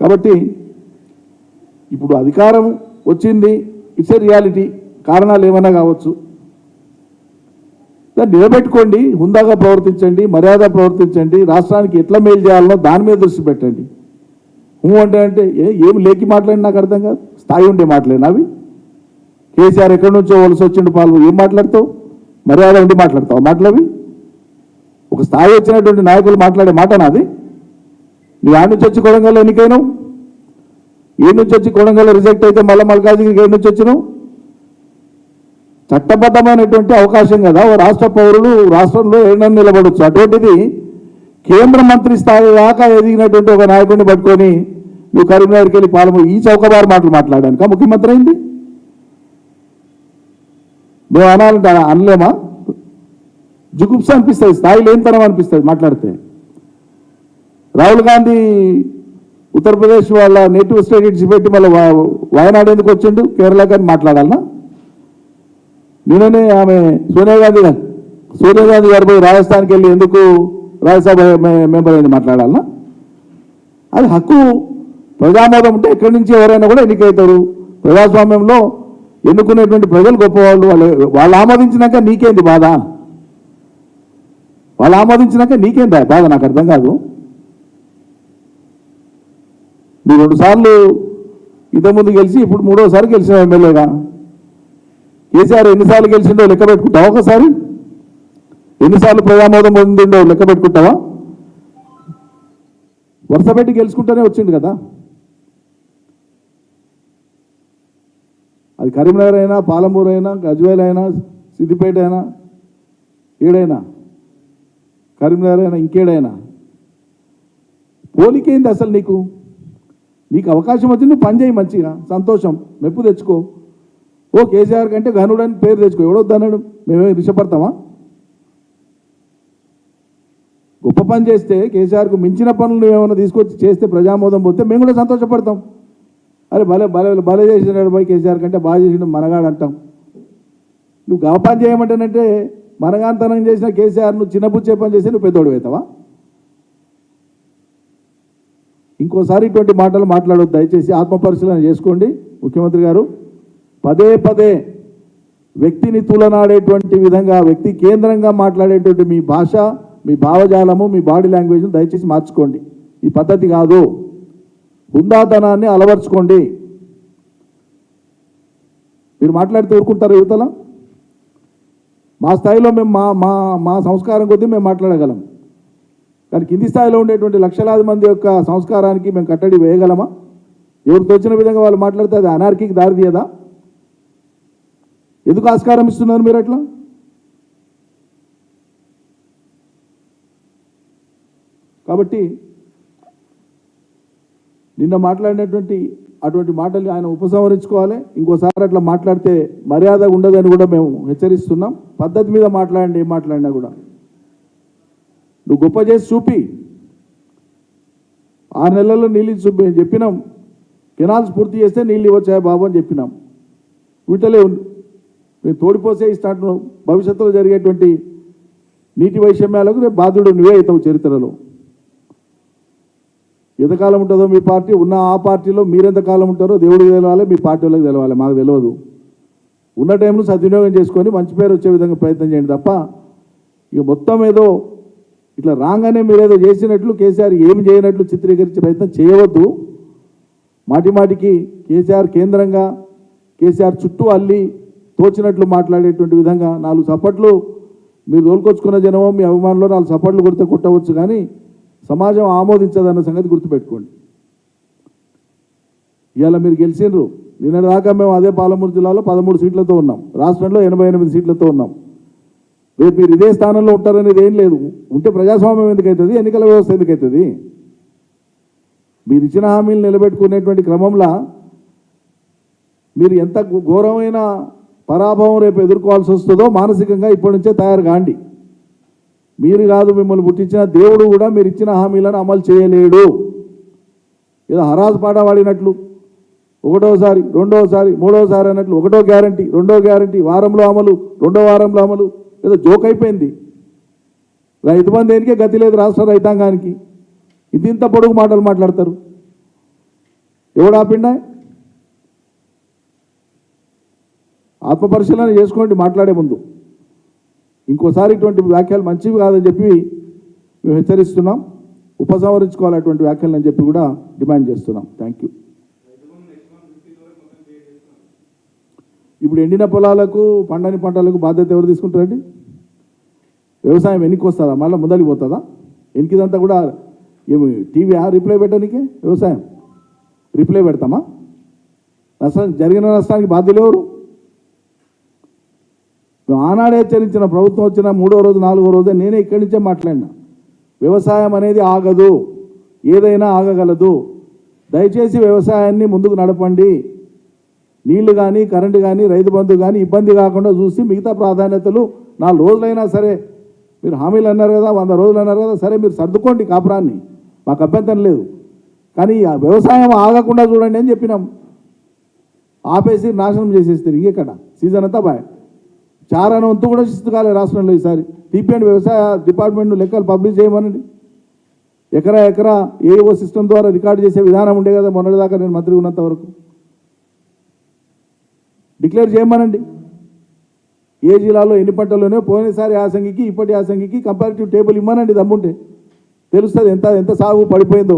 కాబట్టి ఇప్పుడు అధికారం వచ్చింది ఇట్స్ ఏ రియాలిటీ కారణాలు ఏమైనా కావచ్చు. దాన్ని నిలబెట్టుకోండి హుందాగా ప్రవర్తించండి మర్యాద ప్రవర్తించండి రాష్ట్రానికి ఎట్లా మేలు చేయాలనో దాని మీద దృష్టి పెట్టండి. హూ అంటే అంటే ఏ ఏమి లేకి మాట్లాడి నాకు అర్థం కాదు. స్థాయి ఉండే మాట్లాడినా అవి? కేసీఆర్ ఎక్కడి నుంచో వలస వచ్చిండు పాలు ఏం మాట్లాడతావు? మర్యాద ఉండి మాట్లాడతావు మాటలవి ఒక స్థాయి వచ్చినటువంటి నాయకులు మాట్లాడే మాట నాది నువ్వు ఆడ నుంచి వచ్చి కొడంగల్ ఎన్నికైనావు? ఏ నుంచి వచ్చి కొడంగల్ రిజెక్ట్ అయితే మళ్ళీ మల్కాజ్గిరికి ఏ నుంచి వచ్చినావు? చట్టబద్ధమైనటువంటి అవకాశం కదా ఓ రాష్ట్ర పౌరులు రాష్ట్రంలో ఏడన్నా నిలబడవచ్చు అటువంటిది కేంద్ర మంత్రి స్థాయి దాకా ఎదిగినటువంటి ఒక నాయకుడిని పట్టుకొని నువ్వు కరీంనగర్కి వెళ్ళి పాలము ఈ చౌకబారు మాటలు మాట్లాడానుక ముఖ్యమంత్రి అయింది మేము అనాలంటే అనలేమా? జుగుప్స అనిపిస్తుంది స్థాయి లేనితనం అనిపిస్తుంది మాట్లాడితే. రాహుల్ గాంధీ ఉత్తరప్రదేశ్ వాళ్ళ నేటివ్ స్టేట్ ఇచ్చిపెట్టి మళ్ళీ వాయనాడు ఎందుకు వచ్చిండు? కేరళ కానీ మాట్లాడాలనా? నిన్ననే ఆమె సోనియా గాంధీ గారు సోనియా గాంధీ గారు పోయి రాజస్థాన్కి వెళ్ళి ఎందుకు రాజ్యసభ మెంబర్ అయింది మాట్లాడాలనా? అది హక్కు ప్రజామోదం ఉంటే ఎక్కడి నుంచి ఎవరైనా కూడా ఎన్నికవుతారు ప్రజాస్వామ్యంలో ఎన్నుకునేటువంటి ప్రజలు గొప్పవాళ్ళు వాళ్ళు వాళ్ళు ఆమోదించినాక నీకేంది బాధ? వాళ్ళు ఆమోదించినాక నీకేం బాధ? నాకు అర్థం కాదు. మీరు రెండు సార్లు ఇంతకుముందు గెలిచి ఇప్పుడు మూడోసారి గెలిచిన ఎమ్మెల్యేగా. కేసీఆర్ ఎన్నిసార్లు గెలిచిండో లెక్క పెట్టుకుంటావా ఒకసారి? ఎన్నిసార్లు ప్రజామోదం పొందిండో లెక్క పెట్టుకుంటావా? వరుస పెట్టి గెలుచుకుంటూనే వచ్చిండు కదా. అది కరీంనగర్ అయినా పాలమూరు అయినా గజ్వేల్ అయినా సిద్దిపేట అయినా ఏడైనా కరీంనగర్ అయినా ఇంకేడైనా. పోలికేంది అసలు నీకు? నీకు అవకాశం వచ్చింది నువ్వు పని చేయి మంచిగా. సంతోషం. మెప్పు తెచ్చుకో. ఓ కేసీఆర్ కంటే ఘనుడని పేరు తెచ్చుకో. ఎవడొద్దన్నాడు మేమే రిషపడతామా గొప్ప పని చేస్తే కేసీఆర్కు మించిన పనులు ఏమైనా తీసుకొచ్చి చేస్తే ప్రజామోదం పోతే మేము కూడా సంతోషపడతాం. అరే భలే భలే భలే చేసినాడు పోయి కేసీఆర్ కంటే బాగా చేసినాడు మనగాడు అంటాం. నువ్వు గా పని చేయమంటానంటే మనగాంతనం చేసిన కేసీఆర్ నువ్వు చిన్నపుచ్చే పని చేస్తే నువ్వు పెద్దోడు అవుతావా? ఇంకోసారి ఇటువంటి మాటలు మాట్లాడొద్దు. దయచేసి ఆత్మపరిశీలన చేసుకోండి. ముఖ్యమంత్రి గారు పదే పదే వ్యక్తిని తులనాడేటువంటి విధంగా వ్యక్తి కేంద్రంగా మాట్లాడేటువంటి మీ భాష మీ భావజాలము మీ బాడీ లాంగ్వేజ్ను దయచేసి మార్చుకోండి. ఈ పద్ధతి కాదు. హుందాతనాన్ని అలవర్చుకోండి. మీరు మాట్లాడితే ఊరుకుంటారు యువతల? మా స్థాయిలో మేము మా మా మా సంస్కారం కొద్దీ మేము మాట్లాడగలం. కానీ కింది స్థాయిలో ఉండేటువంటి లక్షలాది మంది యొక్క సంస్కారానికి మేము కట్టడి వేయగలమా? ఎవరికి వచ్చిన విధంగా వాళ్ళు మాట్లాడితే అది అనార్కీకి దారి తీయదా? ఎందుకు ఆస్కారం ఇస్తున్నారు మీరు అట్లా? కాబట్టి నిన్న మాట్లాడినటువంటి అటువంటి మాటలు ఆయన ఉపసంహరించుకోవాలి. ఇంకోసారి అట్లా మాట్లాడితే మర్యాద ఉండదని కూడా మేము హెచ్చరిస్తున్నాం. పద్ధతి మీద మాట్లాడండి ఏం మాట్లాడినా కూడా. నువ్వు గొప్ప చేసి చూపి. ఆరు నెలల్లో నీళ్ళు ఇచ్చి చూపి. చెప్పినాం కెనాల్స్ పూర్తి చేస్తే నీళ్ళు ఇవ్వచ్చాయి బాబు అని చెప్పినాం. వీటిలో మేము తోడిపోసే ఇస్తాంటు భవిష్యత్తులో జరిగేటువంటి నీటి వైషమ్యాలకు రేపు బాధ్యుడు నువ్వే అవుతావు చరిత్రలో. ఎంతకాలం ఉంటుందో మీ పార్టీ ఉన్న ఆ పార్టీలో మీరెంతకాలం ఉంటారో దేవుడికి తెలవాలి మీ పార్టీ వాళ్ళకి తెలవాలి మాకు తెలియదు ఉన్న టైంలో సద్వినియోగం చేసుకొని మంచి పేరు వచ్చే విధంగా ప్రయత్నం చేయండి తప్ప ఇక మొత్తం ఏదో ఇట్లా రాగానే మీరు ఏదో చేసినట్లు కేసీఆర్ ఏమి చేయనట్లు చిత్రీకరించే ప్రయత్నం చేయవద్దు. మాటిమాటికి కేసీఆర్ కేంద్రంగా కేసీఆర్ చుట్టూ అల్లి తోచినట్లు మాట్లాడేటువంటి విధంగా నాలుగు చప్పట్లు మీరు తోలుకొచ్చుకున్న జనమో మీ అభిమానులు నాలుగు చప్పట్లు కొడితే కొట్టవచ్చు కానీ సమాజం ఆమోదించదన్న సంగతి గుర్తుపెట్టుకోండి. ఇవాళ మీరు గెలిచిండ్రు. నిన్న దాకా మేము అదే పాలమూరు జిల్లాలో పదమూడు సీట్లతో ఉన్నాం. రాష్ట్రంలో ఎనభై ఎనిమిది సీట్లతో ఉన్నాం. రేపు మీరు ఇదే స్థానంలో ఉంటారనేది ఏం లేదు. ఉంటే ప్రజాస్వామ్యం ఎందుకవుతుంది ఎన్నికల వ్యవస్థ ఎందుకవుతుంది మీరు ఇచ్చిన హామీలు నిలబెట్టుకునేటువంటి క్రమంలో మీరు ఎంత ఘోరమైన పరాభవం రేపు ఎదుర్కోవాల్సి వస్తుందో మానసికంగా ఇప్పటి నుంచే తయారు కాండి. మీరు కాదు మిమ్మల్ని పుట్టించిన దేవుడు కూడా మీరు ఇచ్చిన హామీలను అమలు చేయలేడు. ఏదో హరాజు పాట పాడినట్లు ఒకటోసారి రెండోసారి మూడోసారి అన్నట్లు ఒకటో గ్యారంటీ రెండో గ్యారంటీ వారంలో అమలు రెండో వారంలో అమలు. ఏదో జోక్ అయిపోయింది. రైతు బంధు దేనికే గతి లేదు రాష్ట్ర రైతాంగానికి. ఇది ఇంత పొడుగు మాటలు మాట్లాడతారు. ఎవడు ఆపిండా? ఆత్మపరిశీలన చేసుకోండి మాట్లాడే ముందు. ఇంకోసారి ఇటువంటి వ్యాఖ్యలు మంచివి కాదని చెప్పి మేము హెచ్చరిస్తున్నాం. ఉపసంహరించుకోవాలి అటువంటి వ్యాఖ్యలు అని చెప్పి కూడా డిమాండ్ చేస్తున్నాం. Thank you. ఇప్పుడు ఎండిన పొలాలకు పండని పంటలకు బాధ్యత ఎవరు తీసుకుంటారండి? వ్యవసాయం వెనక్కి వస్తుందా మళ్ళీ ముందరికి పోతుందా? వెనక్కిదంతా కూడా ఏమి టీవీ రిప్లై పెట్టడానికి వ్యవసాయం? రిప్లై పెడతామా? నష్టం జరిగిన నష్టానికి బాధ్యులు ఎవరు? మేము ఆనాడే హెచ్చరించిన ప్రభుత్వం వచ్చిన మూడో రోజు నాలుగో రోజు నేనే ఇక్కడి నుంచే మాట్లాడినా. వ్యవసాయం అనేది ఆగదు. ఏదైనా ఆగగలదు. దయచేసి వ్యవసాయాన్ని ముందుకు నడపండి. నీళ్ళు కానీ కరెంటు కానీ రైతు బంధు కానీ ఇబ్బంది కాకుండా చూసి మిగతా ప్రాధాన్యతలు నాలుగు రోజులైనా సరే మీరు హామీలు అన్నారు కదా వంద రోజులు అన్నారు కదా సరే మీరు సర్దుకోండి కాపురాన్ని. మాకు అభ్యంతరం లేదు. కానీ ఆ వ్యవసాయం ఆగకుండా చూడండి అని చెప్పినాం. ఆపేసి నాశనం చేసేస్తారు ఇక్కడ సీజన్ అంతా బాయ్. చారాన వంతు కూడా శిస్తు కాలే రాష్ట్రంలో ఈసారి. టీపీఎండ్ వ్యవసాయ డిపార్ట్మెంట్ లెక్కలు పబ్లిష్ చేయమనండి. ఎకరా ఎకరా ఏఓ సిస్టమ్ ద్వారా రికార్డు చేసే విధానం ఉండే కదా మొన్నటిదాకా నేను మంత్రి ఉన్నంత వరకు. డిక్లేర్ చేయమనండి. ఏ జిల్లాలో ఎన్ని పంటలోనే పోయినసారి యాసంగికి ఇప్పటి యాసంగికి కంపారిటివ్ టేబుల్ ఇమ్మనండి దమ్ముంటే తెలుస్తుంది ఎంత ఎంత సాగు పడిపోయిందో.